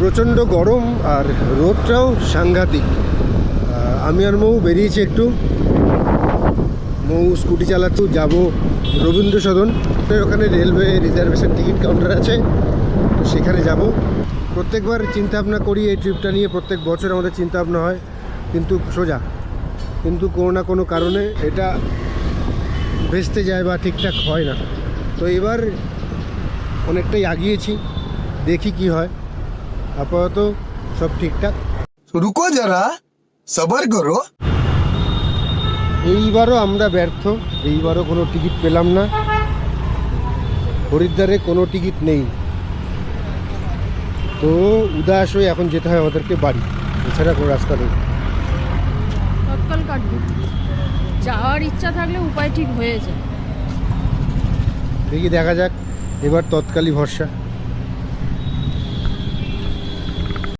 প্রচণ্ড গরম আর রোদটাও সাংঘাতিক। আমি আর মৌ বেরিয়েছি একটু। মৌ স্কুটি চালাচ্ছি যাব রবীন্দ্র সদন ওখানে রেলওয়ে রিজার্ভেশন টিকিট কাউন্টার আছে, তো সেখানে যাব। প্রত্যেকবার চিন্তা ভাবনা করি এই ট্রিপটা নিয়ে, প্রত্যেক বছর আমাদের চিন্তা ভাবনা হয়, কিন্তু সোজা। কিন্তু কোনো না কোনো কারণে এটা ভেস্তে যায় বা ঠিকঠাক হয় না। তো এবার অনেকটাই আগিয়েছি, দেখি কি হয়। আপাতত সব ঠিকঠাক। রুকো যারা সবার করো। এইবারও আমরা ব্যর্থ এইবারও কোনো টিকিট পেলাম না। হরিদ্বারে কোনো টিকিট নেই। তো উদাস হয়ে এখন যেতে হয় ওদেরকে বাড়ি। এছাড়া কোনো রাস্তা নেই। যাওয়ার ইচ্ছা থাকলে উপায় ঠিক হয়ে যায়। দেখি দেখা যাক। এবার তৎকালই ভরসা।